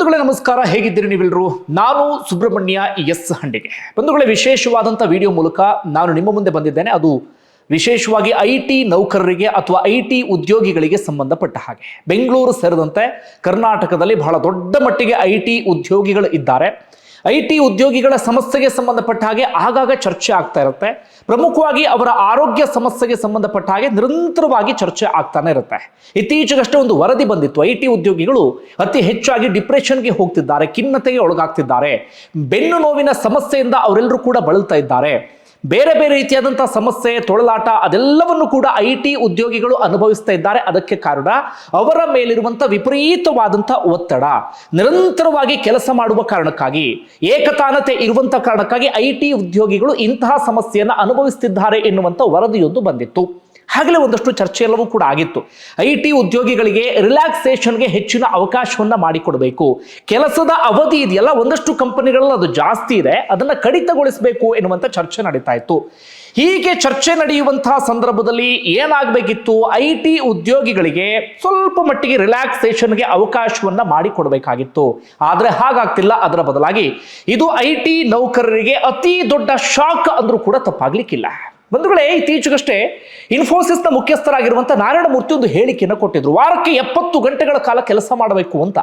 ಬಂಧುಗಳೇ ನಮಸ್ಕಾರ, ಹೇಗಿದ್ದೀರಿ ನೀವೆಲ್ಲರೂ ನಾನು ಸುಬ್ರಹ್ಮಣ್ಯ ಎಸ್ ಹಂಡಿಗೆ. ಬಂಧುಗಳೇ ವಿಶೇಷವಾದಂಥ ವಿಡಿಯೋ ಮೂಲಕ ನಾನು ನಿಮ್ಮ ಮುಂದೆ ಬಂದಿದ್ದೇನೆ. ಅದು ವಿಶೇಷವಾಗಿ ಐ ಟಿ ನೌಕರರಿಗೆ ಅಥವಾ ಐ ಟಿ ಉದ್ಯೋಗಿಗಳಿಗೆ ಸಂಬಂಧಪಟ್ಟ ಹಾಗೆ. ಬೆಂಗಳೂರು ಸೇರಿದಂತೆ ಕರ್ನಾಟಕದಲ್ಲಿ ಬಹಳ ದೊಡ್ಡ ಮಟ್ಟಿಗೆ ಐ ಟಿ ಉದ್ಯೋಗಿಗಳು ಇದ್ದಾರೆ. ಐ ಟಿ ಉದ್ಯೋಗಿಗಳ ಸಮಸ್ಯೆಗೆ ಸಂಬಂಧಪಟ್ಟ ಹಾಗೆ ಆಗಾಗ ಚರ್ಚೆ ಆಗ್ತಾ ಇರುತ್ತೆ. ಪ್ರಮುಖವಾಗಿ ಅವರ ಆರೋಗ್ಯ ಸಮಸ್ಯೆಗೆ ಸಂಬಂಧಪಟ್ಟ ಹಾಗೆ ನಿರಂತರವಾಗಿ ಚರ್ಚೆ ಆಗ್ತಾನೆ ಇರುತ್ತೆ. ಇತ್ತೀಚೆಗಷ್ಟೇ ಒಂದು ವರದಿ ಬಂದಿತ್ತು. ಐ ಟಿ ಉದ್ಯೋಗಿಗಳು ಅತಿ ಹೆಚ್ಚಾಗಿ ಡಿಪ್ರೆಷನ್ಗೆ ಹೋಗ್ತಿದ್ದಾರೆ, ಖಿನ್ನತೆಗೆ ಒಳಗಾಗ್ತಿದ್ದಾರೆ. ಬೆನ್ನು ನೋವಿನ ಸಮಸ್ಯೆಯಿಂದ ಅವರೆಲ್ಲರೂ ಕೂಡ ಬಳಲ್ತಾ ಇದ್ದಾರೆ. ಬೇರೆ ಬೇರೆ ರೀತಿಯಾದಂಥ ಸಮಸ್ಯೆ, ತೊಳಲಾಟ, ಅದೆಲ್ಲವನ್ನು ಕೂಡ ಐ ಟಿ ಉದ್ಯೋಗಿಗಳು ಅನುಭವಿಸ್ತಾ ಇದ್ದಾರೆ. ಅದಕ್ಕೆ ಕಾರಣ ಅವರ ಮೇಲಿರುವಂಥ ವಿಪರೀತವಾದಂಥ ಒತ್ತಡ, ನಿರಂತರವಾಗಿ ಕೆಲಸ ಮಾಡುವ ಕಾರಣಕ್ಕಾಗಿ, ಏಕತಾನತೆ ಇರುವಂಥ ಕಾರಣಕ್ಕಾಗಿ ಐ ಟಿ ಉದ್ಯೋಗಿಗಳು ಇಂತಹ ಸಮಸ್ಯೆಯನ್ನು ಅನುಭವಿಸ್ತಿದ್ದಾರೆ ಎನ್ನುವಂಥ ವರದಿಯೊಂದು ಬಂದಿತ್ತು. ಆಗಲೇ ಒಂದಷ್ಟು ಚರ್ಚೆ ಎಲ್ಲವೂ ಕೂಡ ಆಗಿತ್ತು. ಐ ಟಿ ಉದ್ಯೋಗಿಗಳಿಗೆ ರಿಲ್ಯಾಕ್ಸೇಷನ್ಗೆ ಹೆಚ್ಚಿನ ಅವಕಾಶವನ್ನು ಮಾಡಿಕೊಡಬೇಕು. ಕೆಲಸದ ಅವಧಿ ಇದೆಯಲ್ಲ, ಒಂದಷ್ಟು ಕಂಪನಿಗಳಲ್ಲಿ ಅದು ಜಾಸ್ತಿ ಇದೆ, ಅದನ್ನು ಕಡಿತಗೊಳಿಸಬೇಕು ಎನ್ನುವಂಥ ಚರ್ಚೆ ನಡೀತಾ ಇತ್ತು. ಹೀಗೆ ಚರ್ಚೆ ನಡೆಯುವಂತಹ ಸಂದರ್ಭದಲ್ಲಿ ಏನಾಗಬೇಕಿತ್ತು? ಐ ಟಿ ಉದ್ಯೋಗಿಗಳಿಗೆ ಸ್ವಲ್ಪ ಮಟ್ಟಿಗೆ ರಿಲ್ಯಾಕ್ಸೇಷನ್ಗೆ ಅವಕಾಶವನ್ನು ಮಾಡಿಕೊಡಬೇಕಾಗಿತ್ತು. ಆದರೆ ಹಾಗಾಗ್ತಿಲ್ಲ, ಅದರ ಬದಲಾಗಿ. ಇದು ಐ ಟಿ ನೌಕರರಿಗೆ ಅತಿ ದೊಡ್ಡ ಶಾಕ್ ಅಂದರೂ ಕೂಡ ತಪ್ಪಾಗ್ಲಿಕ್ಕಿಲ್ಲ. ಬಂಧುಗಳೇ, ಇತ್ತೀಚೆಗಷ್ಟೇ ಇನ್ಫೋಸಿಸ್ನ ಮುಖ್ಯಸ್ಥರಾಗಿರುವಂಥ ನಾರಾಯಣಮೂರ್ತಿ ಒಂದು ಹೇಳಿಕೆಯನ್ನು ಕೊಟ್ಟಿದ್ರು. ವಾರಕ್ಕೆ ಎಪ್ಪತ್ತು ಗಂಟೆಗಳ ಕಾಲ ಕೆಲಸ ಮಾಡಬೇಕು ಅಂತ.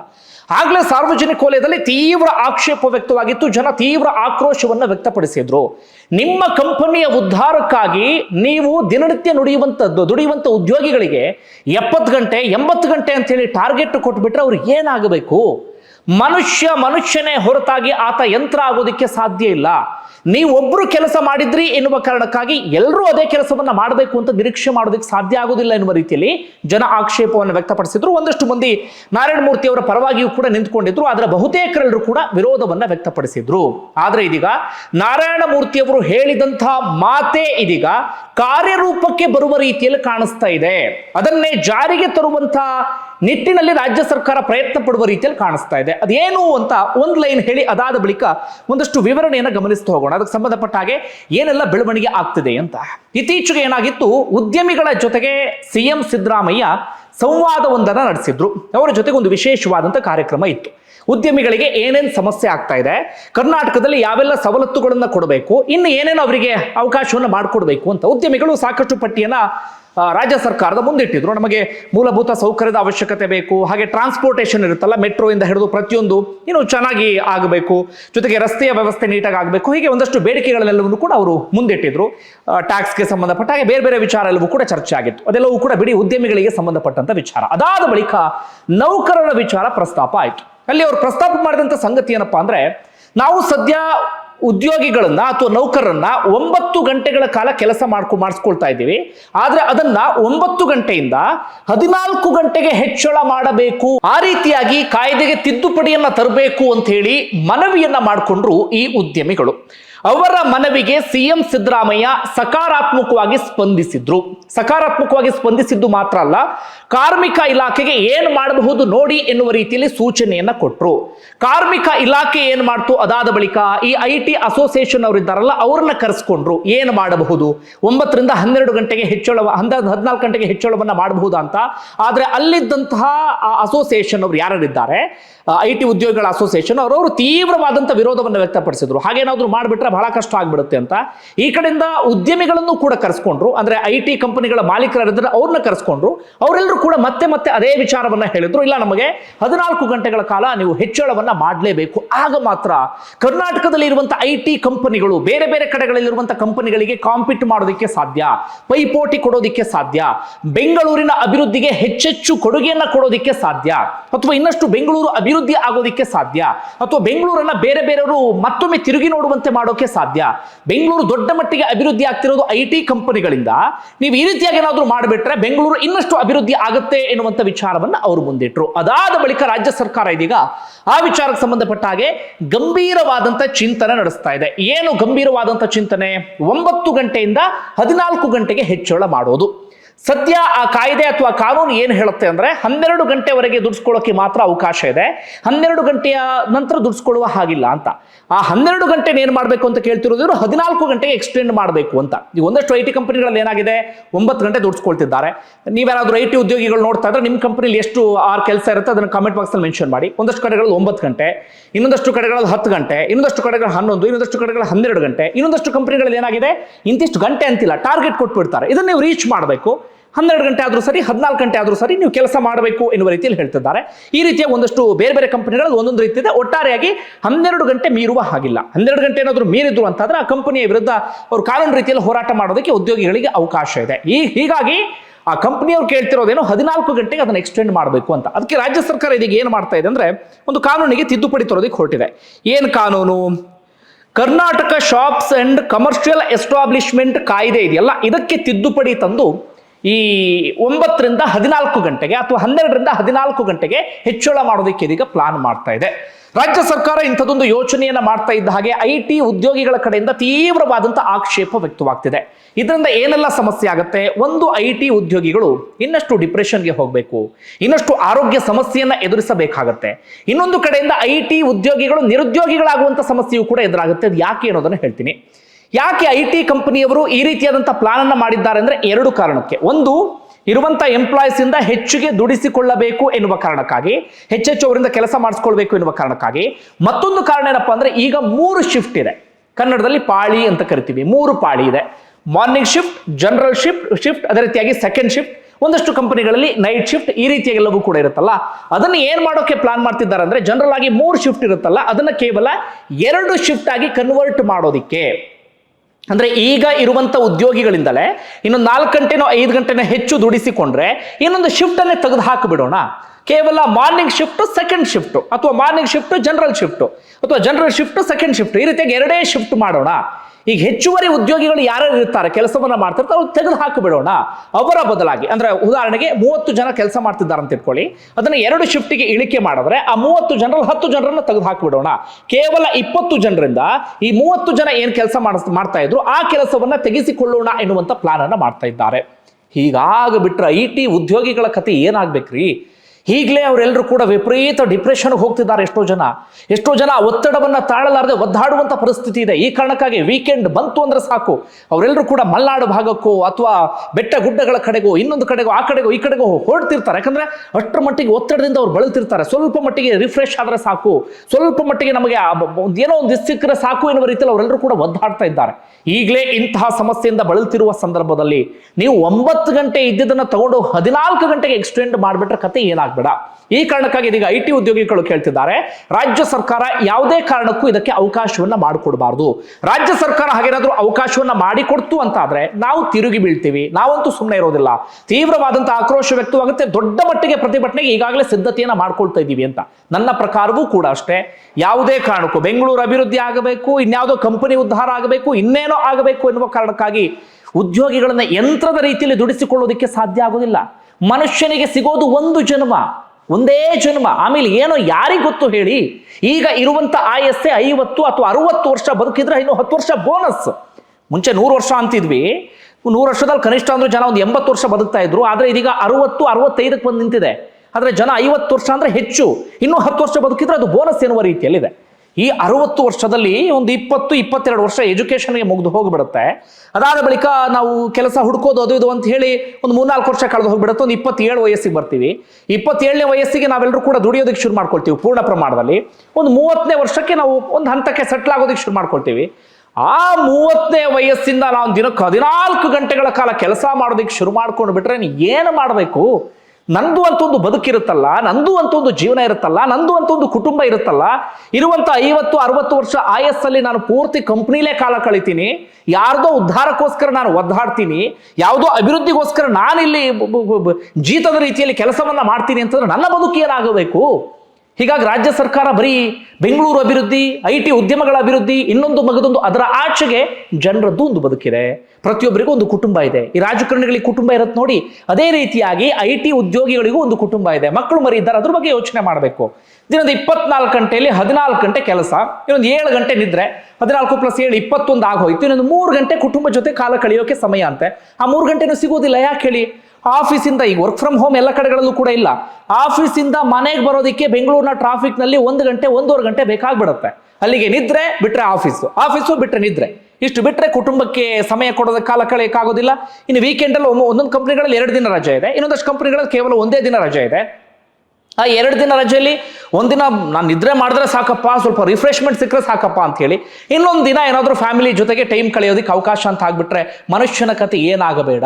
ಆಗಲೇ ಸಾರ್ವಜನಿಕ ವಲಯದಲ್ಲಿ ತೀವ್ರ ಆಕ್ಷೇಪ ವ್ಯಕ್ತವಾಗಿತ್ತು. ಜನ ತೀವ್ರ ಆಕ್ರೋಶವನ್ನು ವ್ಯಕ್ತಪಡಿಸಿದ್ರು. ನಿಮ್ಮ ಕಂಪನಿಯ ಉದ್ಧಾರಕ್ಕಾಗಿ ನೀವು ದಿನನಿತ್ಯ ನುಡಿಯುವಂಥದ್ದು ದುಡಿಯುವಂಥ ಉದ್ಯೋಗಿಗಳಿಗೆ ಎಪ್ಪತ್ತು ಗಂಟೆ, ಎಂಬತ್ತು ಗಂಟೆ ಅಂತೇಳಿ ಟಾರ್ಗೆಟ್ ಕೊಟ್ಬಿಟ್ರೆ ಅವ್ರಿಗೆ ಏನಾಗಬೇಕು? ಮನುಷ್ಯ ಮನುಷ್ಯನೇ ಹೊರತಾಗಿ ಆತ ಯಂತ್ರ ಆಗೋದಕ್ಕೆ ಸಾಧ್ಯ ಇಲ್ಲ. ನೀವೊಬ್ರು ಕೆಲಸ ಮಾಡಿದ್ರಿ ಎನ್ನುವ ಕಾರಣಕ್ಕಾಗಿ ಎಲ್ಲರೂ ಅದೇ ಕೆಲಸವನ್ನು ಮಾಡಬೇಕು ಅಂತ ನಿರೀಕ್ಷೆ ಮಾಡೋದಕ್ಕೆ ಸಾಧ್ಯ ಆಗೋದಿಲ್ಲ ಎನ್ನುವ ರೀತಿಯಲ್ಲಿ ಜನ ಆಕ್ಷೇಪವನ್ನು ವ್ಯಕ್ತಪಡಿಸಿದ್ರು. ಒಂದಷ್ಟು ಮಂದಿ ನಾರಾಯಣ ಮೂರ್ತಿ ಅವರ ಪರವಾಗಿಯೂ ಕೂಡ ನಿಂತ್ಕೊಂಡಿದ್ರು. ಆದರೆ ಬಹುತೇಕರೆಲ್ಲರೂ ಕೂಡ ವಿರೋಧವನ್ನ ವ್ಯಕ್ತಪಡಿಸಿದ್ರು. ಆದರೆ ಇದೀಗ ನಾರಾಯಣ ಮೂರ್ತಿಯವರು ಹೇಳಿದಂತಹ ಮಾತೇ ಇದೀಗ ಕಾರ್ಯರೂಪಕ್ಕೆ ಬರುವ ರೀತಿಯಲ್ಲಿ ಕಾಣಿಸ್ತಾ ಇದೆ. ಅದನ್ನೇ ಜಾರಿಗೆ ತರುವಂತಹ ನಿಟ್ಟಿನಲ್ಲಿ ರಾಜ್ಯ ಸರ್ಕಾರ ಪ್ರಯತ್ನ ಪಡುವ ರೀತಿಯಲ್ಲಿ ಕಾಣಿಸ್ತಾ ಇದೆ. ಅದೇನು ಅಂತ ಒಂದು ಲೈನ್ ಹೇಳಿ ಅದಾದ ಬಳಿಕ ಒಂದಷ್ಟು ವಿವರಣೆಯನ್ನು ಗಮನಿಸ್ತಾ ಹೋಗೋಣ. ಅದಕ್ಕೆ ಸಂಬಂಧಪಟ್ಟ ಹಾಗೆ ಏನೆಲ್ಲ ಬೆಳವಣಿಗೆ ಆಗ್ತಿದೆ ಅಂತ. ಇತ್ತೀಚೆಗೆ ಏನಾಗಿತ್ತು, ಉದ್ಯಮಿಗಳ ಜೊತೆಗೆ ಸಿಎಂ ಸಿದ್ದರಾಮಯ್ಯ ಸಂವಾದವೊಂದನ್ನು ನಡೆಸಿದ್ರು. ಅವರ ಜೊತೆಗೆ ಒಂದು ವಿಶೇಷವಾದಂಥ ಕಾರ್ಯಕ್ರಮ ಇತ್ತು. ಉದ್ಯಮಿಗಳಿಗೆ ಏನೇನು ಸಮಸ್ಯೆ ಆಗ್ತಾ ಇದೆ, ಕರ್ನಾಟಕದಲ್ಲಿ ಯಾವೆಲ್ಲ ಸವಲತ್ತುಗಳನ್ನು ಕೊಡಬೇಕು, ಇನ್ನು ಏನೇನು ಅವರಿಗೆ ಅವಕಾಶವನ್ನು ಮಾಡಿಕೊಡ್ಬೇಕು ಅಂತ ಉದ್ಯಮಿಗಳು ಸಾಕಷ್ಟು ಪಟ್ಟಿಯನ್ನ ರಾಜ್ಯ ಸರ್ಕಾರದ ಮುಂದಿಟ್ಟಿದ್ರು. ನಮಗೆ ಮೂಲಭೂತ ಸೌಕರ್ಯದ ಅವಶ್ಯಕತೆ ಬೇಕು, ಹಾಗೆ ಟ್ರಾನ್ಸ್ಪೋರ್ಟೇಷನ್ ಇರುತ್ತಲ್ಲ ಮೆಟ್ರೋ ಹಿಡಿದು ಪ್ರತಿಯೊಂದು ಇನ್ನು ಚೆನ್ನಾಗಿ ಆಗಬೇಕು. ಜೊತೆಗೆ ರಸ್ತೆಯ ವ್ಯವಸ್ಥೆ ನೀಟಾಗಿ ಆಗಬೇಕು. ಹೀಗೆ ಒಂದಷ್ಟು ಬೇಡಿಕೆಗಳೆಲ್ಲವನ್ನು ಕೂಡ ಅವರು ಮುಂದಿಟ್ಟಿದ್ರು. ಟ್ಯಾಕ್ಸ್ಗೆ ಸಂಬಂಧಪಟ್ಟ ಹಾಗೆ ಬೇರೆ ಬೇರೆ ವಿಚಾರ ಎಲ್ಲವೂ ಕೂಡ ಚರ್ಚೆ ಆಗಿತ್ತು. ಅದೆಲ್ಲವೂ ಕೂಡ ಬಿಡಿ ಉದ್ಯಮಿಗಳಿಗೆ ಸಂಬಂಧಪಟ್ಟಂತ ವಿಚಾರ. ಅದಾದ ಬಳಿಕ ನೌಕರರ ವಿಚಾರ ಪ್ರಸ್ತಾಪ ಆಯಿತು. ಅಲ್ಲಿ ಅವರು ಪ್ರಸ್ತಾಪ ಮಾಡಿದಂಥ ಸಂಗತಿ ಏನಪ್ಪಾ ಅಂದ್ರೆ, ನಾವು ಸದ್ಯ ಉದ್ಯೋಗಿಗಳನ್ನ ಅಥವಾ ನೌಕರರನ್ನ ಒಂಬತ್ತು ಗಂಟೆಗಳ ಕಾಲ ಕೆಲಸ ಮಾಡ್ಕೊ, ಮಾಡಿಸ್ಕೊಳ್ತಾ ಇದ್ದೀವಿ. ಆದ್ರೆ ಅದನ್ನ ಒಂಬತ್ತು ಗಂಟೆಯಿಂದ ಹದಿನಾಲ್ಕು ಗಂಟೆಗೆ ಹೆಚ್ಚಳ ಮಾಡಬೇಕು. ಆ ರೀತಿಯಾಗಿ ಕಾಯ್ದೆಗೆ ತಿದ್ದುಪಡಿಯನ್ನ ತರಬೇಕು ಅಂತ ಹೇಳಿ ಮನವಿಯನ್ನ ಮಾಡಿಕೊಂಡ್ರು ಈ ಉದ್ಯಮಿಗಳು. ಅವರ ಮನವಿಗೆ ಸಿಎಂ ಸಿದ್ದರಾಮಯ್ಯ ಸಕಾರಾತ್ಮಕವಾಗಿ ಸ್ಪಂದಿಸಿದ್ರು. ಸಕಾರಾತ್ಮಕವಾಗಿ ಸ್ಪಂದಿಸಿದ್ದು ಮಾತ್ರ ಅಲ್ಲ, ಕಾರ್ಮಿಕ ಇಲಾಖೆಗೆ ಏನ್ ಮಾಡಬಹುದು ನೋಡಿ ಎನ್ನುವ ರೀತಿಯಲ್ಲಿ ಸೂಚನೆಯನ್ನ ಕೊಟ್ಟರು ಕಾರ್ಮಿಕ ಇಲಾಖೆ ಏನ್ ಮಾಡ್ತು ಅದಾದ ಬಳಿಕ ಈ ಐ ಟಿ ಅಸೋಸಿಯೇಷನ್ ಅವರಿದ್ದಾರಲ್ಲ, ಅವ್ರನ್ನ ಕರೆಸ್ಕೊಂಡ್ರು. ಏನ್ ಮಾಡಬಹುದು? ಒಂಬತ್ತರಿಂದ ಹನ್ನೆರಡು ಗಂಟೆಗೆ ಹೆಚ್ಚಳ ಹನ್ನೆರಡು, ಹದಿನಾಲ್ಕು ಗಂಟೆಗೆ ಹೆಚ್ಚಳವನ್ನ ಮಾಡಬಹುದು ಅಂತ. ಆದ್ರೆ ಅಲ್ಲಿದ್ದಂತಹ ಅಸೋಸಿಯೇಷನ್ ಅವರು ಯಾರಿದ್ದಾರೆ ಐ ಟಿ ಉದ್ಯೋಗಿಗಳ ಅಸೋಸಿಯೇಷನ್ ಅವರು ತೀವ್ರವಾದಂತಹ ವಿರೋಧವನ್ನು ವ್ಯಕ್ತಪಡಿಸಿದ್ರು. ಹಾಗೇನಾದ್ರು ಮಾಡಿಬಿಟ್ರೆ ಬಹಳ ಕಷ್ಟ ಆಗ್ಬಿಡುತ್ತೆ ಅಂತ. ಈ ಕಡೆಯಿಂದ ಉದ್ಯಮಿಗಳನ್ನು ಕೂಡ ಕರೆಸ್ಕೊಂಡ್ರು. ಅಂದ್ರೆ ಐ ಟಿ ಕಂಪನಿಗಳ ಮಾಲೀಕರಿದ್ದರೆ ಅವ್ರನ್ನ ಕರೆಸ್ಕೊಂಡ್ರು. ಅವರೆಲ್ಲರೂ ಕೂಡ ಮತ್ತೆ ಮತ್ತೆ ಅದೇ ವಿಚಾರವನ್ನ ಹೇಳಿದ್ರು. ಇಲ್ಲ, ನಮಗೆ ಹದಿನಾಲ್ಕು ಗಂಟೆಗಳ ಕಾಲ ನೀವು ಹೆಚ್ಚಳವನ್ನ ಮಾಡಲೇಬೇಕು. ಆಗ ಮಾತ್ರ ಕರ್ನಾಟಕದಲ್ಲಿ ಇರುವಂತಹ ಐ ಟಿ ಕಂಪನಿಗಳು, ಬೇರೆ ಬೇರೆ ಕಡೆಗಳಲ್ಲಿರುವಂತಹ ಕಂಪನಿಗಳಿಗೆ ಕಾಂಪೀಟ್ ಮಾಡೋದಕ್ಕೆ ಸಾಧ್ಯ. ಪೈಪೋಟಿ ಕೊಡೋದಕ್ಕೆ ಸಾಧ್ಯ. ಬೆಂಗಳೂರಿನ ಅಭಿವೃದ್ಧಿಗೆ ಹೆಚ್ಚೆಚ್ಚು ಕೊಡುಗೆಯನ್ನ ಕೊಡೋದಕ್ಕೆ ಸಾಧ್ಯ. ಅಥವಾ ಇನ್ನಷ್ಟು ಬೆಂಗಳೂರು ಅಭಿವೃದ್ಧಿ ಆಗೋದಕ್ಕೆ ಸಾಧ್ಯ. ಅಥವಾ ಬೆಂಗಳೂರನ್ನ ಬೇರೆ ಬೇರೆಯವರು ಮತ್ತೊಮ್ಮೆ ತಿರುಗಿ ನೋಡುವಂತೆ ಮಾಡೋಕೆ ಸಾಧ್ಯ? ಬೆಂಗಳೂರು ದೊಡ್ಡ ಮಟ್ಟಿಗೆ ಅಭಿವೃದ್ಧಿ ಆಗ್ತಿರೋದು ಐ ಟಿ ಕಂಪನಿಗಳಿಂದ. ನೀವು ಈ ರೀತಿಯಾಗಿ ಏನಾದರೂ ಮಾಡಿಬಿಟ್ರೆ ಬೆಂಗಳೂರು ಇನ್ನಷ್ಟು ಅಭಿವೃದ್ಧಿ ಆಗುತ್ತೆ ಎನ್ನುವಂಥ ವಿಚಾರವನ್ನ ಅವರು ಮುಂದಿಟ್ರು. ಅದಾದ ಬಳಿಕ ರಾಜ್ಯ ಸರ್ಕಾರ ಇದೀಗ ಆ ವಿಚಾರಕ್ಕೆ ಸಂಬಂಧಪಟ್ಟ ಹಾಗೆ ಗಂಭೀರವಾದಂಥ ಚಿಂತನೆ ನಡೆಸ್ತಾ ಇದೆ. ಏನು ಗಂಭೀರವಾದಂಥ ಚಿಂತನೆ? ಒಂಬತ್ತು ಗಂಟೆಯಿಂದ ಹದಿನಾಲ್ಕು ಗಂಟೆಗೆ ಹೆಚ್ಚಳ ಮಾಡೋದು. ಸದ್ಯ ಆ ಕಾಯ್ದೆ ಅಥವಾ ಕಾನೂನು ಏನು ಹೇಳುತ್ತೆ ಅಂದರೆ ಹನ್ನೆರಡು ಗಂಟೆವರೆಗೆ ದುಡಿಸ್ಕೊಳ್ಳೋಕೆ ಮಾತ್ರ ಅವಕಾಶ ಇದೆ. ಹನ್ನೆರಡು ಗಂಟೆಯ ನಂತರ ದುಡಿಸ್ಕೊಳ್ಳುವ ಹಾಗಿಲ್ಲ ಅಂತ. ಆ ಹನ್ನೆರಡು ಗಂಟೆ ಏನು ಮಾಡಬೇಕು ಅಂತ ಕೇಳ್ತಿರೋದ್ರು ಹದಿನಾಲ್ಕು ಗಂಟೆಗೆ ಎಕ್ಸ್ಟೆಂಡ್ ಮಾಡಬೇಕು ಅಂತ. ಈಗ ಒಂದಷ್ಟು ಐ ಟಿ ಕಂಪನಿಗಳಲ್ಲಿ ಏನಾಗಿದೆ? ಒಂಬತ್ತು ಗಂಟೆ ದುಡಿಸ್ಕೊಳ್ತಿದ್ದಾರೆ. ನೀವೇನಾದರೂ ಐ ಟಿ ಉದ್ಯೋಗಿಗಳು ನೋಡ್ತಾ ಇದ್ರೆ ನಿಮ್ಮ ಕಂಪ್ನಿಲಿ ಎಷ್ಟು ಆರು ಕೆಲಸ ಇರುತ್ತೆ ಅದನ್ನು ಕಮೆಂಟ್ ಬಾಕ್ಸಲ್ಲಿ ಮೆನ್ಷನ್ ಮಾಡಿ. ಒಂದಷ್ಟು ಕಡೆಗಳಲ್ಲಿ ಒಂಬತ್ತು ಗಂಟೆ, ಇನ್ನೊಂದಷ್ಟು ಕಡೆಗಳಲ್ಲಿ ಹತ್ತು ಗಂಟೆ, ಇನ್ನೊಂದಷ್ಟು ಕಡೆಗಳು ಹನ್ನೊಂದು, ಇನ್ನೊಂದಷ್ಟು ಕಡೆಗಳು ಹನ್ನೆರಡು ಗಂಟೆ, ಇನ್ನೊಂದಷ್ಟು ಕಂಪನಿಗಳಲ್ಲಿ ಏನಾಗಿದೆ? ಇಂತಿಷ್ಟು ಗಂಟೆ ಅಂತಿಲ್ಲ ಟಾರ್ಗೆಟ್ ಕೊಟ್ಬಿಡ್ತಾರೆ. ಇದನ್ನು ನೀವು ರೀಚ್ ಮಾಡಬೇಕು. ಹನ್ನೆರಡು ಗಂಟೆ ಆದರೂ ಸರಿ, ಹದಿನಾಲ್ಕು ಗಂಟೆ ಆದರೂ ಸರಿ ನೀವು ಕೆಲಸ ಮಾಡಬೇಕು ಎನ್ನುವ ರೀತಿಯಲ್ಲಿ ಹೇಳ್ತಿದ್ದಾರೆ. ಈ ರೀತಿಯ ಒಂದಷ್ಟು ಬೇರೆ ಬೇರೆ ಕಂಪನಿಗಳಲ್ಲಿ ಒಂದೊಂದು ರೀತಿ ಇದೆ ಒಟ್ಟಾರೆಯಾಗಿ ಹನ್ನೆರಡು ಗಂಟೆ ಮೀರುವ ಹಾಗಿಲ್ಲ. ಹನ್ನೆರಡು ಗಂಟೆ ಏನಾದರೂ ಮೀರಿದ್ರು ಅಂತಂದ್ರೆ ಆ ಕಂಪನಿಯ ವಿರುದ್ಧ ಅವರು ಕಾನೂನು ರೀತಿಯಲ್ಲಿ ಹೋರಾಟ ಮಾಡೋದಕ್ಕೆ ಉದ್ಯೋಗಿಗಳಿಗೆ ಅವಕಾಶ ಇದೆ. ಈ ಹೀಗಾಗಿ ಆ ಕಂಪ್ನಿಯವ್ರು ಕೇಳ್ತಿರೋದೇನು ಹದಿನಾಲ್ಕು ಗಂಟೆಗೆ ಅದನ್ನು ಎಕ್ಸ್ಟೆಂಡ್ ಮಾಡಬೇಕು ಅಂತ. ಅದಕ್ಕೆ ರಾಜ್ಯ ಸರ್ಕಾರ ಇದೀಗ ಏನು ಮಾಡ್ತಾ ಇದೆ ಅಂದರೆ ಒಂದು ಕಾನೂನಿಗೆ ತಿದ್ದುಪಡಿ ತರೋದಕ್ಕೆ ಹೊರಟಿದೆ. ಏನು ಕಾನೂನು? Karnataka shops and commercial establishment ಕಾಯ್ದೆ ಇದೆಯಲ್ಲ. ಇದಕ್ಕೆ ತಿದ್ದುಪಡಿ ತಂದು ಈ ಒಂಬತ್ತರಿಂದ ಹದಿನಾಲ್ಕು ಗಂಟೆಗೆ ಅಥವಾ ಹನ್ನೆರಡರಿಂದ ಹದಿನಾಲ್ಕು ಗಂಟೆಗೆ ಹೆಚ್ಚಳ ಮಾಡೋದಕ್ಕೆ ಇದೀಗ ಪ್ಲಾನ್ ಮಾಡ್ತಾ ಇದೆ. ರಾಜ್ಯ ಸರ್ಕಾರ ಇಂಥದ್ದೊಂದು ಯೋಚನೆಯನ್ನ ಮಾಡ್ತಾ ಇದ್ದ ಹಾಗೆ ಐ ಟಿ ಉದ್ಯೋಗಿಗಳ ಕಡೆಯಿಂದ ತೀವ್ರವಾದಂಥ ಆಕ್ಷೇಪ ವ್ಯಕ್ತವಾಗ್ತಿದೆ. ಇದರಿಂದ ಏನೆಲ್ಲ ಸಮಸ್ಯೆ ಆಗುತ್ತೆ? ಒಂದು, ಐ ಟಿ ಉದ್ಯೋಗಿಗಳು ಇನ್ನಷ್ಟು ಡಿಪ್ರೆಷನ್ಗೆ ಹೋಗಬೇಕು. ಇನ್ನಷ್ಟು ಆರೋಗ್ಯ ಸಮಸ್ಯೆಯನ್ನ ಎದುರಿಸಬೇಕಾಗತ್ತೆ. ಇನ್ನೊಂದು ಕಡೆಯಿಂದ ಐ ಟಿ ಉದ್ಯೋಗಿಗಳು ನಿರುದ್ಯೋಗಿಗಳಾಗುವಂಥ ಸಮಸ್ಯೆಯೂ ಕೂಡ ಎದುರಾಗುತ್ತೆ. ಅದು ಯಾಕೆ ಅನ್ನೋದನ್ನು ಹೇಳ್ತೀನಿ. ಯಾಕೆ ಐ ಟಿ ಕಂಪನಿಯವರು ಈ ರೀತಿಯಾದಂಥ ಪ್ಲಾನ್ ಅನ್ನ ಮಾಡಿದ್ದಾರೆ ಅಂದ್ರೆ ಎರಡು ಕಾರಣಕ್ಕೆ. ಒಂದು ಇರುವಂತ ಎಂಪ್ಲಾಯೀಸ್ ಇಂದ ಹೆಚ್ಚಿಗೆ ದುಡಿಸಿಕೊಳ್ಳಬೇಕು ಎನ್ನುವ ಕಾರಣಕ್ಕಾಗಿ ಹೆಚ್ಚೆಚ್ಚು ಅವರಿಂದ ಕೆಲಸ ಮಾಡಿಸ್ಕೊಳ್ಬೇಕು ಎನ್ನುವ ಕಾರಣಕ್ಕಾಗಿ. ಮತ್ತೊಂದು ಕಾರಣ ಏನಪ್ಪಾ ಅಂದ್ರೆ ಈಗ ಮೂರು ಶಿಫ್ಟ್ ಇದೆ. ಕನ್ನಡದಲ್ಲಿ ಪಾಳಿ ಅಂತ ಕರಿತೀವಿ. ಮೂರು ಪಾಳಿ ಇದೆ. Morning shift general shift shift ಅದೇ ರೀತಿಯಾಗಿ ಸೆಕೆಂಡ್ ಶಿಫ್ಟ್ ಒಂದಷ್ಟು ಕಂಪನಿಗಳಲ್ಲಿ ನೈಟ್ ಶಿಫ್ಟ್ ಈ ರೀತಿಯಾಗೆಲ್ಲವೂ ಕೂಡ ಇರುತ್ತಲ್ಲ. ಅದನ್ನು ಏನ್ ಮಾಡೋಕೆ ಪ್ಲಾನ್ ಮಾಡ್ತಿದ್ದಾರೆ ಅಂದ್ರೆ ಜನರಲ್ ಆಗಿ ಮೂರು ಶಿಫ್ಟ್ ಇರುತ್ತಲ್ಲ. ಅದನ್ನ ಕೇವಲ ಎರಡು ಶಿಫ್ಟ್ ಆಗಿ ಕನ್ವರ್ಟ್ ಮಾಡೋದಿಕ್ಕೆ. ಅಂದ್ರೆ ಈಗ ಇರುವಂತ ಉದ್ಯೋಗಿಗಳಿಂದಲೇ ಇನ್ನೊಂದು ನಾಲ್ಕು ಗಂಟೆನೋ ಐದು ಗಂಟೆನೋ ಹೆಚ್ಚು ದುಡಿಸಿಕೊಂಡ್ರೆ ಇನ್ನೊಂದು ಶಿಫ್ಟ್ ಅನ್ನೇ ತೆಗೆದು ಹಾಕಿಬಿಡೋಣ. ಕೇವಲ ಮಾರ್ನಿಂಗ್ ಶಿಫ್ಟ್ ಸೆಕೆಂಡ್ ಶಿಫ್ಟ್ ಅಥವಾ ಮಾರ್ನಿಂಗ್ ಶಿಫ್ಟ್ ಜನರಲ್ ಶಿಫ್ಟ್ ಅಥವಾ ಜನರಲ್ ಶಿಫ್ಟ್ ಸೆಕೆಂಡ್ ಶಿಫ್ಟ್ ಈ ರೀತಿಯಾಗಿ ಎರಡೇ ಶಿಫ್ಟ್ ಮಾಡೋಣ. ಈಗ ಹೆಚ್ಚುವರಿ ಉದ್ಯೋಗಿಗಳು ಯಾರು ಇರ್ತಾರೆ, ಕೆಲಸವನ್ನ ಮಾಡ್ತಿರ್ತಾರೆ, ಅವ್ರು ತೆಗೆದು ಹಾಕಿಬಿಡೋಣ. ಅವರ ಬದಲಾಗಿ, ಅಂದ್ರೆ ಉದಾಹರಣೆಗೆ ಮೂವತ್ತು ಜನ ಕೆಲಸ ಮಾಡ್ತಿದ್ದಾರೆ ಅಂತ ಇಟ್ಕೊಳ್ಳಿ, ಅದನ್ನ ಎರಡು ಶಿಫ್ಟಿಗೆ ಇಳಿಕೆ ಮಾಡಿದ್ರೆ ಆ ಮೂವತ್ತು ಜನರಲ್ಲಿ ಹತ್ತು ಜನರನ್ನು ತೆಗೆದು ಹಾಕಿಬಿಡೋಣ. ಕೇವಲ ಇಪ್ಪತ್ತು ಜನರಿಂದ ಈ ಮೂವತ್ತು ಜನ ಏನು ಕೆಲಸ ಮಾಡ್ತಾ ಇದ್ರು, ಆ ಕೆಲಸವನ್ನ ತೆಗೆಸಿಕೊಳ್ಳೋಣ ಎನ್ನುವಂತ ಪ್ಲಾನ್ ಅನ್ನ ಮಾಡ್ತಾ ಇದ್ದಾರೆ. ಹೀಗಾಗ್ಬಿಟ್ರೆ ಐ ಟಿ ಉದ್ಯೋಗಿಗಳ ಕತೆ ಏನಾಗ್ಬೇಕ್ರಿ? ಈಗಲೇ ಅವರೆಲ್ಲರೂ ಕೂಡ ವಿಪರೀತ ಡಿಪ್ರೆಷನ್ಗೆ ಹೋಗ್ತಿದ್ದಾರೆ ಎಷ್ಟೋ ಜನ. ಎಷ್ಟೋ ಜನ ಒತ್ತಡವನ್ನು ತಾಳಲಾರದೆ ಒದ್ದಾಡುವಂಥ ಪರಿಸ್ಥಿತಿ ಇದೆ. ಈ ಕಾರಣಕ್ಕಾಗಿ ವೀಕೆಂಡ್ ಬಂತು ಅಂದರೆ ಸಾಕು. ಅವರೆಲ್ಲರೂ ಕೂಡ ಮಲ್ನಾಡು ಭಾಗಕ್ಕೋ ಅಥವಾ ಬೆಟ್ಟ ಗುಡ್ಡಗಳ ಕಡೆಗೋ, ಇನ್ನೊಂದು ಕಡೆಗೋ, ಆ ಕಡೆಗೋ, ಈ ಕಡೆಗೋ ಹೊರಡ್ತಿರ್ತಾರೆ ಯಾಕಂದರೆ ಅಷ್ಟರ ಮಟ್ಟಿಗೆ ಒತ್ತಡದಿಂದ ಅವ್ರು ಬಳಲ್ತಿರ್ತಾರೆ. ಸ್ವಲ್ಪ ಮಟ್ಟಿಗೆ ರಿಫ್ರೆಶ್ ಆದರೆ ಸಾಕು. ಸ್ವಲ್ಪ ಮಟ್ಟಿಗೆ ನಮಗೆ ಏನೋ ಒಂದು ಸಿಕ್ಕರೆ ಸಾಕು ಎನ್ನುವ ರೀತಿಯಲ್ಲಿ ಅವರೆಲ್ಲರೂ ಕೂಡ ಒದ್ದಾಡ್ತಾ ಇದ್ದಾರೆ. ಈಗಲೇ ಇಂತಹ ಸಮಸ್ಯೆಯಿಂದ ಬಳಲ್ತಿರುವ ಸಂದರ್ಭದಲ್ಲಿ ನೀವು ಒಂಬತ್ತು ಗಂಟೆ ಇದ್ದಿದ್ದನ್ನು ತಗೊಂಡು ಹದಿನಾಲ್ಕು ಗಂಟೆಗೆ ಎಕ್ಸ್ಟೆಂಡ್ ಮಾಡಿಬಿಟ್ರೆ ಕತೆ ಏನಾಗ್ಬೇಡ ಈ ಕಾರಣಕ್ಕಾಗಿ ಇದೀಗ ಐ ಟಿ ಉದ್ಯೋಗಿಗಳು ಕೇಳ್ತಿದ್ದಾರೆ, ರಾಜ್ಯ ಸರ್ಕಾರ ಯಾವುದೇ ಕಾರಣಕ್ಕೂ ಇದಕ್ಕೆ ಅವಕಾಶವನ್ನ ಮಾಡಿಕೊಡಬಾರದು. ರಾಜ್ಯ ಸರ್ಕಾರ ಹಾಗೇನಾದ್ರೂ ಅವಕಾಶವನ್ನ ಮಾಡಿಕೊಡ್ತು ಅಂತ ಆದ್ರೆ ನಾವು ತಿರುಗಿ ಬೀಳ್ತೀವಿ. ನಾವಂತೂ ಸುಮ್ಮನೆ ಇರೋದಿಲ್ಲ. ತೀವ್ರವಾದಂತಹ ಆಕ್ರೋಶ ವ್ಯಕ್ತವಾಗುತ್ತೆ. ದೊಡ್ಡ ಮಟ್ಟಿಗೆ ಪ್ರತಿಭಟನೆಗೆ ಈಗಾಗಲೇ ಸಿದ್ಧತೆಯನ್ನ ಮಾಡ್ಕೊಳ್ತಾ ಇದ್ದೀವಿ ಅಂತ. ನನ್ನ ಪ್ರಕಾರವೂ ಕೂಡ ಅಷ್ಟೇ. ಯಾವುದೇ ಕಾರಣಕ್ಕೂ ಬೆಂಗಳೂರು ಅಭಿವೃದ್ಧಿ ಆಗಬೇಕು, ಇನ್ಯಾವುದೋ ಕಂಪನಿ ಉದ್ಧಾರ ಆಗಬೇಕು, ಇನ್ನೇನೋ ಆಗಬೇಕು ಎನ್ನುವ ಕಾರಣಕ್ಕಾಗಿ ಉದ್ಯೋಗಿಗಳನ್ನ ಯಂತ್ರದ ರೀತಿಯಲ್ಲಿ ದುಡಿಸಿಕೊಳ್ಳೋದಕ್ಕೆ ಸಾಧ್ಯ ಆಗೋದಿಲ್ಲ. ಮನುಷ್ಯನಿಗೆ ಸಿಗೋದು ಒಂದು ಜನ್ಮ, ಒಂದೇ ಜನ್ಮ. ಆಮೇಲೆ ಏನೋ ಯಾರಿಗೆ ಗೊತ್ತು ಹೇಳಿ? ಈಗ ಇರುವಂತ ಆಯಸ್ಸೆ ಐವತ್ತು ಅಥವಾ ಅರವತ್ತು ವರ್ಷ ಬದುಕಿದ್ರೆ ಇನ್ನು ಹತ್ತು ವರ್ಷ ಬೋನಸ್. ಮುಂಚೆ ನೂರು ವರ್ಷ ಅಂತಿದ್ವಿ. ನೂರು ವರ್ಷದಲ್ಲಿ ಕನಿಷ್ಠ ಅಂದ್ರೆ ಜನ ಒಂದು ಎಂಬತ್ತು ವರ್ಷ ಬದುಕ್ತಾ ಇದ್ರು. ಆದ್ರೆ ಇದೀಗ ಅರವತ್ತು, ಅರವತ್ತೈದಕ್ಕೆ ಬಂದು ನಿಂತಿದೆ. ಆದ್ರೆ ಜನ ಐವತ್ತು ವರ್ಷ ಅಂದ್ರೆ ಹೆಚ್ಚು. ಇನ್ನೂ ಹತ್ತು ವರ್ಷ ಬದುಕಿದ್ರೆ ಅದು ಬೋನಸ್ ಎನ್ನುವ ರೀತಿಯಲ್ಲಿದೆ. ಈ ಅರವತ್ತು ವರ್ಷದಲ್ಲಿ ಒಂದು ಇಪ್ಪತ್ತು, ಇಪ್ಪತ್ತೆರಡು ವರ್ಷ ಎಜುಕೇಷನ್ಗೆ ಮುಗಿದು ಹೋಗಿಬಿಡುತ್ತೆ. ಅದಾದ ಬಳಿಕ ನಾವು ಕೆಲಸ ಹುಡ್ಕೋದು ಅದು ಇದು ಅಂತ ಹೇಳಿ ಒಂದು ಮೂರ್ನಾಲ್ಕು ವರ್ಷ ಕಳೆದು ಹೋಗಿಬಿಡುತ್ತೆ. ಒಂದು ಇಪ್ಪತ್ತೇಳು ವಯಸ್ಸಿಗೆ ಬರ್ತೀವಿ. ಇಪ್ಪತ್ತೇಳನೇ ವಯಸ್ಸಿಗೆ ನಾವೆಲ್ಲರೂ ಕೂಡ ದುಡಿಯೋದಕ್ಕೆ ಶುರು ಮಾಡ್ಕೊಳ್ತೀವಿ ಪೂರ್ಣ ಪ್ರಮಾಣದಲ್ಲಿ. ಒಂದು ಮೂವತ್ತನೇ ವರ್ಷಕ್ಕೆ ನಾವು ಒಂದು ಹಂತಕ್ಕೆ ಸೆಟ್ಲ್ ಆಗೋದಕ್ಕೆ ಶುರು ಮಾಡ್ಕೊಳ್ತೀವಿ. ಆ ಮೂವತ್ತನೇ ವಯಸ್ಸಿಂದ ನಾವು ದಿನಕ್ಕೆ ಹದಿನಾಲ್ಕು ಗಂಟೆಗಳ ಕಾಲ ಕೆಲಸ ಮಾಡೋದಕ್ಕೆ ಶುರು ಮಾಡ್ಕೊಂಡು ಬಿಟ್ರೆ ಏನು ಮಾಡಬೇಕು? ನಂದು ಅಂತ ಒಂದು ಬದುಕಿರುತ್ತಲ್ಲ, ನಂದು ಅಂತ ಒಂದು ಜೀವನ ಇರುತ್ತಲ್ಲ, ನಂದು ಅಂತ ಒಂದು ಕುಟುಂಬ ಇರುತ್ತಲ್ಲ, ಇರುವಂತ ಐವತ್ತು, ಅರವತ್ತು ವರ್ಷ ಆಯಸ್ಸಲ್ಲಿ ನಾನು ಪೂರ್ತಿ ಕಂಪ್ನಿಲೇ ಕಾಲ ಕಳಿತೀನಿ, ಯಾರ್ದೋ ಉದ್ಧಾರಕ್ಕೋಸ್ಕರ ನಾನು ಒದ್ದಾಡ್ತೀನಿ, ಯಾವುದೋ ಅಭಿವೃದ್ಧಿಗೋಸ್ಕರ ನಾನಿಲ್ಲಿ ಜೀತದ ರೀತಿಯಲ್ಲಿ ಕೆಲಸವನ್ನ ಮಾಡ್ತೀನಿ ಅಂತಂದ್ರೆ ನನ್ನ ಬದುಕು ಏನಾಗಬೇಕು? ಹೀಗಾಗಿ ರಾಜ್ಯ ಸರ್ಕಾರ ಬರೀ ಬೆಂಗಳೂರು ಅಭಿವೃದ್ಧಿ ಐ ಟಿ ಉದ್ಯಮಗಳ ಅಭಿವೃದ್ಧಿ, ಇನ್ನೊಂದು ಮಗದೊಂದು ಅದರ ಆಚೆಗೆ ಜನರದ್ದು ಒಂದು ಬದುಕಿದೆ. ಪ್ರತಿಯೊಬ್ಬರಿಗೂ ಒಂದು ಕುಟುಂಬ ಇದೆ. ಈ ರಾಜಕಾರಣಿಗಳಿಗೆ ಕುಟುಂಬ ಇರತ್ತೆ ನೋಡಿ, ಅದೇ ರೀತಿಯಾಗಿ ಐ ಟಿ ಉದ್ಯೋಗಿಗಳಿಗೂ ಒಂದು ಕುಟುಂಬ ಇದೆ. ಮಕ್ಕಳು ಮರಿ ಇದ್ದಾರೆ ಅದ್ರ ಬಗ್ಗೆ ಯೋಚನೆ ಮಾಡಬೇಕು. ದಿನದ ಇಪ್ಪತ್ನಾಲ್ಕು ಗಂಟೆಯಲ್ಲಿ ಹದಿನಾಲ್ಕು ಗಂಟೆ ಕೆಲಸ, ಇನ್ನೊಂದು ಏಳು ಗಂಟೆ ನಿದ್ರೆ, ಹದಿನಾಲ್ಕು ಪ್ಲಸ್ ಏಳು ಇಪ್ಪತ್ತೊಂದು ಆಗೋಯ್ತು, ಇನ್ನೊಂದು ಮೂರು ಗಂಟೆ ಕುಟುಂಬ ಜೊತೆ ಕಾಲ ಕಳೆಯೋಕೆ ಸಮಯ ಅಂತೆ. ಆ ಮೂರು ಗಂಟೆನೂ ಸಿಗೋದಿಲ್ಲ, ಯಾಕೆ ಹೇಳಿ? ಆಫೀಸಿಂದ ಈಗ ವರ್ಕ್ ಫ್ರಮ್ ಹೋಮ್ ಎಲ್ಲ ಕಡೆಗಳಲ್ಲೂ ಕೂಡ ಇಲ್ಲ. ಆಫೀಸಿಂದ ಮನೆಗೆ ಬರೋದಕ್ಕೆ ಬೆಂಗಳೂರಿನ ಟ್ರಾಫಿಕ್ನಲ್ಲಿ ಒಂದು ಗಂಟೆ, ಒಂದೂವರೆ ಗಂಟೆ ಬೇಕಾಗ್ಬಿಡುತ್ತೆ. ಅಲ್ಲಿಗೆ ನಿದ್ರೆ ಬಿಟ್ರೆ ಆಫೀಸು. ಆಫೀಸು ಬಿಟ್ರೆ ನಿದ್ರೆ. ಇಷ್ಟು ಬಿಟ್ರೆ ಕುಟುಂಬಕ್ಕೆ ಸಮಯ ಕೊಡೋದ ಕಾಲ ಕಳೆಯಕ್ಕಾಗೋದಿಲ್ಲ. ಇನ್ನು ವೀಕೆಂಡಲ್ಲಿ ಒಂದೊಂದು ಕಂಪ್ನಿಗಳಲ್ಲಿ ಎರಡು ದಿನ ರಜೆ ಇದೆ. ಇನ್ನೊಂದಷ್ಟು ಕಂಪ್ನಿಗಳಲ್ಲಿ ಕೇವಲ ಒಂದೇ ದಿನ ರಜೆ ಇದೆ. ಆ ಎರಡು ದಿನ ರಜೆಯಲ್ಲಿ ಒಂದಿನ ನಾನು ನಿದ್ರೆ ಮಾಡಿದ್ರೆ ಸಾಕಪ್ಪ, ಸ್ವಲ್ಪ ರಿಫ್ರೆಶ್ಮೆಂಟ್ ಸಿಕ್ಕರೆ ಸಾಕಪ್ಪ ಅಂತ ಹೇಳಿ ಇನ್ನೊಂದು ದಿನ ಏನಾದರೂ ಫ್ಯಾಮಿಲಿ ಜೊತೆಗೆ ಟೈಮ್ ಕಳೆಯೋದಕ್ಕೆ ಅವಕಾಶ ಅಂತ ಆಗ್ಬಿಟ್ರೆ ಮನುಷ್ಯನ ಕತೆ ಏನಾಗಬೇಡ.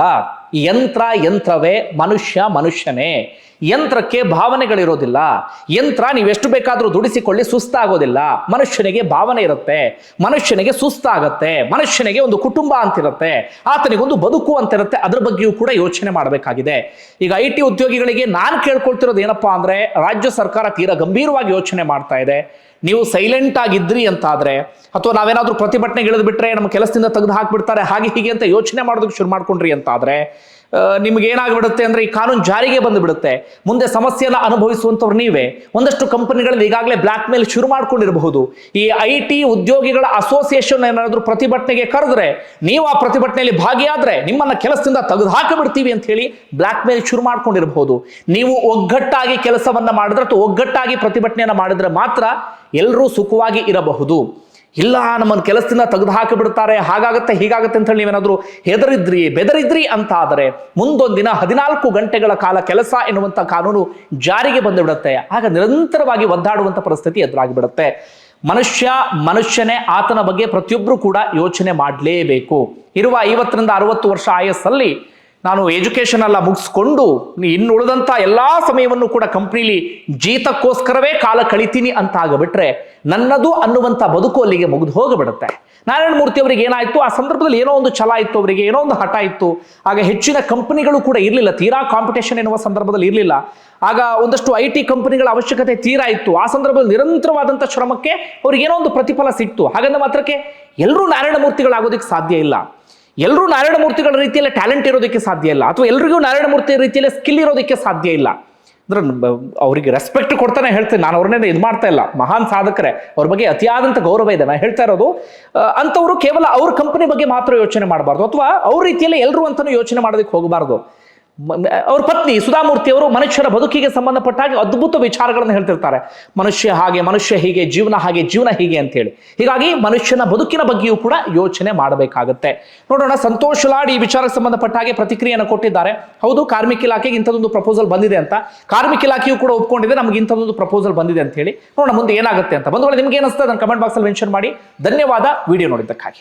ಯಂತ್ರ ಯಂತ್ರವೇ ಮನುಷ್ಯ ಮನುಷ್ಯನೇ. ಯಂತ್ರಕ್ಕೆ ಭಾವನೆಗಳಿರೋದಿಲ್ಲ. ಯಂತ್ರ ನೀವೆಷ್ಟು ಬೇಕಾದರೂ ದುಡಿಸಿಕೊಳ್ಳಿ ಸುಸ್ತಾಗೋದಿಲ್ಲ. ಮನುಷ್ಯನಿಗೆ ಭಾವನೆ ಇರುತ್ತೆ. ಮನುಷ್ಯನಿಗೆ ಸುಸ್ತಾಗತ್ತೆ. ಮನುಷ್ಯನಿಗೆ ಒಂದು ಕುಟುಂಬ ಅಂತಿರುತ್ತೆ. ಆತನಿಗೊಂದು ಬದುಕು ಅಂತಿರುತ್ತೆ. ಅದ್ರ ಬಗ್ಗೆಯೂ ಕೂಡ ಯೋಚನೆ ಮಾಡಬೇಕಾಗಿದೆ. ಈಗ ಐ ಟಿ ಉದ್ಯೋಗಿಗಳಿಗೆ ನಾನು ಕೇಳ್ಕೊಳ್ತಿರೋದು ಏನಪ್ಪಾ ಅಂದ್ರೆ, ರಾಜ್ಯ ಸರ್ಕಾರ ತೀರಾ ಗಂಭೀರವಾಗಿ ಯೋಚನೆ ಮಾಡ್ತಾ ಇದೆ. ನೀವು ಸೈಲೆಂಟ್ ಆಗಿದ್ರಿ ಅಂತಾದರೆ, ಅಥವಾ ನಾವೇನಾದ್ರೂ ಪ್ರತಿಭಟನೆಗೆ ಇಳಿದು ಬಿಟ್ರೆ ನಮ್ಮ ಕೆಲಸದಿಂದ ತೆಗೆದು ಹಾಕಿಬಿಡ್ತಾರೆ, ಹಾಗೆ ಹೀಗೆ ಅಂತ ಯೋಚನೆ ಮಾಡೋದಕ್ಕೆ ಶುರು ಮಾಡ್ಕೊಂಡ್ರಿ ಅಂತಾದರೆ ನಿಮ್ಗೆ ಏನಾಗ್ಬಿಡುತ್ತೆ ಅಂದ್ರೆ ಈ ಕಾನೂನು ಜಾರಿಗೆ ಬಂದು ಬಿಡುತ್ತೆ ಮುಂದೆ ಸಮಸ್ಯೆಯನ್ನು ಅನುಭವಿಸುವಂಥವ್ರು ನೀವೇ. ಒಂದಷ್ಟು ಕಂಪನಿಗಳಲ್ಲಿ ಈಗಾಗಲೇ ಬ್ಲ್ಯಾಕ್ ಮೇಲ್ ಶುರು ಮಾಡ್ಕೊಂಡಿರಬಹುದು. ಈ ಐ ಟಿ ಉದ್ಯೋಗಿಗಳ ಅಸೋಸಿಯೇಷನ್ ಏನಾದರೂ ಪ್ರತಿಭಟನೆಗೆ ಕರೆದ್ರೆ, ನೀವು ಆ ಪ್ರತಿಭಟನೆಯಲ್ಲಿ ಭಾಗಿಯಾದ್ರೆ ನಿಮ್ಮನ್ನ ಕೆಲಸದಿಂದ ತೆಗೆದು ಹಾಕಿಬಿಡ್ತೀವಿ ಅಂತ ಹೇಳಿ ಬ್ಲ್ಯಾಕ್ ಮೇಲ್ ಶುರು ಮಾಡ್ಕೊಂಡಿರಬಹುದು. ನೀವು ಒಗ್ಗಟ್ಟಾಗಿ ಕೆಲಸವನ್ನ ಮಾಡಿದ್ರೆ ಅಥವಾ ಒಗ್ಗಟ್ಟಾಗಿ ಪ್ರತಿಭಟನೆಯನ್ನ ಮಾಡಿದ್ರೆ ಮಾತ್ರ ಎಲ್ಲರೂ ಸುಖವಾಗಿ ಇರಬಹುದು. ಇಲ್ಲ, ನಮ್ಮನ್ನು ಕೆಲಸದಿಂದ ತೆಗೆದು ಹಾಕಿಬಿಡ್ತಾರೆ ಹಾಗಾಗತ್ತೆ, ಹೀಗಾಗತ್ತೆ ಅಂತ ಹೇಳಿ ನೀವೇನಾದ್ರೂ ಹೆದರಿದ್ರಿ, ಬೆದರಿದ್ರಿ ಅಂತ ಆದರೆ ಮುಂದೊಂದಿನ ಹದಿನಾಲ್ಕು ಗಂಟೆಗಳ ಕಾಲ ಕೆಲಸ ಎನ್ನುವಂಥ ಕಾನೂನು ಜಾರಿಗೆ ಬಂದುಬಿಡುತ್ತೆ. ಆಗ ನಿರಂತರವಾಗಿ ಒದ್ದಾಡುವಂಥ ಪರಿಸ್ಥಿತಿ ಎದುರಾಗಿಬಿಡುತ್ತೆ. ಮನುಷ್ಯ, ಮನುಷ್ಯನೇ ಆತನ ಬಗ್ಗೆ ಪ್ರತಿಯೊಬ್ಬರು ಕೂಡ ಯೋಚನೆ ಮಾಡಲೇಬೇಕು. ಇರುವ ಐವತ್ತರಿಂದ ಅರವತ್ತು ವರ್ಷ ಆಯಸ್ಸಲ್ಲಿ ನಾನು ಎಜುಕೇಶನ್ ಎಲ್ಲ ಮುಗಿಸ್ಕೊಂಡು ಇನ್ನು ಉಳಿದಂಥ ಎಲ್ಲಾ ಸಮಯವನ್ನು ಕೂಡ ಕಂಪ್ನಿಲಿ ಜೀತಕ್ಕೋಸ್ಕರವೇ ಕಾಲ ಕಳಿತೀನಿ ಅಂತ ಆಗಬಿಟ್ರೆ ನನ್ನದು ಅನ್ನುವಂಥ ಬದುಕು ಅಲ್ಲಿಗೆ ಮುಗಿದು ಹೋಗಿಬಿಡುತ್ತೆ. ನಾರಾಯಣ ಮೂರ್ತಿ ಅವರಿಗೆ ಏನಾಯ್ತು? ಆ ಸಂದರ್ಭದಲ್ಲಿ ಏನೋ ಒಂದು ಛಲ ಇತ್ತು ಅವರಿಗೆ, ಏನೋ ಒಂದು ಹಠ ಇತ್ತು. ಆಗ ಹೆಚ್ಚಿನ ಕಂಪನಿಗಳು ಕೂಡ ಇರಲಿಲ್ಲ. ತೀರಾ ಕಾಂಪಿಟೇಷನ್ ಎನ್ನುವ ಸಂದರ್ಭದಲ್ಲಿ ಇರಲಿಲ್ಲ. ಆಗ ಒಂದಷ್ಟು ಐ ಟಿ ಕಂಪನಿಗಳ ಅವಶ್ಯಕತೆ ತೀರಾ ಇತ್ತು. ಆ ಸಂದರ್ಭದಲ್ಲಿ ನಿರಂತರವಾದಂಥ ಶ್ರಮಕ್ಕೆ ಅವ್ರಿಗೆ ಏನೋ ಒಂದು ಪ್ರತಿಫಲ ಸಿಕ್ತು. ಹಾಗಂದ ಮಾತ್ರಕ್ಕೆ ಎಲ್ಲರೂ ನಾರಾಯಣ ಮೂರ್ತಿಗಳಾಗೋದಕ್ಕೆ ಸಾಧ್ಯ ಇಲ್ಲ. ಎಲ್ಲರೂ ನಾರಾಯಣ ಮೂರ್ತಿಗಳ ರೀತಿಯಲ್ಲಿ ಟ್ಯಾಲೆಂಟ್ ಇರೋದಕ್ಕೆ ಸಾಧ್ಯ ಇಲ್ಲ. ಅಥವಾ ಎಲ್ರಿಗೂ ನಾರಾಯಣ ಮೂರ್ತಿ ರೀತಿಯಲ್ಲಿ ಸ್ಕಿಲ್ ಇರೋದಕ್ಕೆ ಸಾಧ್ಯ ಇಲ್ಲ. ಅಂದ್ರೆ ಅವರಿಗೆ ರೆಸ್ಪೆಕ್ಟ್ ಕೊಡ್ತಾನೆ ಹೇಳ್ತೀನಿ. ನಾನು ಅವ್ರನ್ನೇ ಇದು ಮಾಡ್ತಾ ಇಲ್ಲ. ಮಹಾನ್ ಸಾಧಕರೇ, ಅವ್ರ ಬಗ್ಗೆ ಅತಿಯಾದಂಥ ಗೌರವ ಇದೆ. ನಾನು ಹೇಳ್ತಾ ಇರೋದು ಅಂಥವರು ಕೇವಲ ಅವ್ರ ಕಂಪನಿ ಬಗ್ಗೆ ಮಾತ್ರ ಯೋಚನೆ ಮಾಡಬಾರ್ದು. ಅಥವಾ ಅವ್ರ ರೀತಿಯಲ್ಲಿ ಎಲ್ಲರೂ ಅಂತಾನು ಯೋಚನೆ ಮಾಡೋದಕ್ಕೆ ಹೋಗಬಾರ್ದು. ಅವ್ರ ಪತ್ನಿ ಸುಧಾಮೂರ್ತಿ ಅವರು ಮನುಷ್ಯರ ಬದುಕಿಗೆ ಸಂಬಂಧಪಟ್ಟ ಹಾಗೆ ಅದ್ಭುತ ವಿಚಾರಗಳನ್ನು ಹೇಳ್ತಿರ್ತಾರೆ. ಮನುಷ್ಯ ಹಾಗೆ, ಮನುಷ್ಯ ಹೀಗೆ, ಜೀವನ ಹಾಗೆ, ಜೀವನ ಹೀಗೆ ಅಂತೇಳಿ. ಹೀಗಾಗಿ ಮನುಷ್ಯನ ಬದುಕಿನ ಬಗ್ಗೆಯೂ ಕೂಡ ಯೋಚನೆ ಮಾಡಬೇಕಾಗುತ್ತೆ. ನೋಡೋಣ ಸಂತೋಷ್ ಲಾಡ್ ಈ ವಿಚಾರಕ್ಕೆ ಸಂಬಂಧಪಟ್ಟ ಹಾಗೆ ಪ್ರತಿಕ್ರಿಯೆಯನ್ನು ಕೊಟ್ಟಿದ್ದಾರೆ. ಹೌದು, ಕಾರ್ಮಿಕ ಇಲಾಖೆಗೆ ಇಂಥದೊಂದು ಪ್ರಪೋಸಲ್ ಬಂದಿದೆ ಅಂತ. ಕಾರ್ಮಿಕ ಇಲಾಖೆಯು ಕೂಡ ಒಪ್ಕೊಂಡಿದೆ, ನಮಗೆ ಇಂಥದೊಂದು ಪ್ರಪೋಸಲ್ ಬಂದಿದೆ ಅಂತ ಹೇಳಿ ನೋಡೋಣ ಮುಂದೆ ಏನಾಗುತ್ತೆ ಅಂತ. ಬಂಧುಗಳು, ನಿಮ್ಗೆ ಏನಿಸ್ತದೆ ಅದನ್ನು ಕಮೆಂಟ್ ಬಾಕ್ಸಲ್ಲಿ ಮೆನ್ಷನ್ ಮಾಡಿ. ಧನ್ಯವಾದ. ವಿಡಿಯೋ ನೋಡಿದ್ದಕ್ಕಾಗಿ.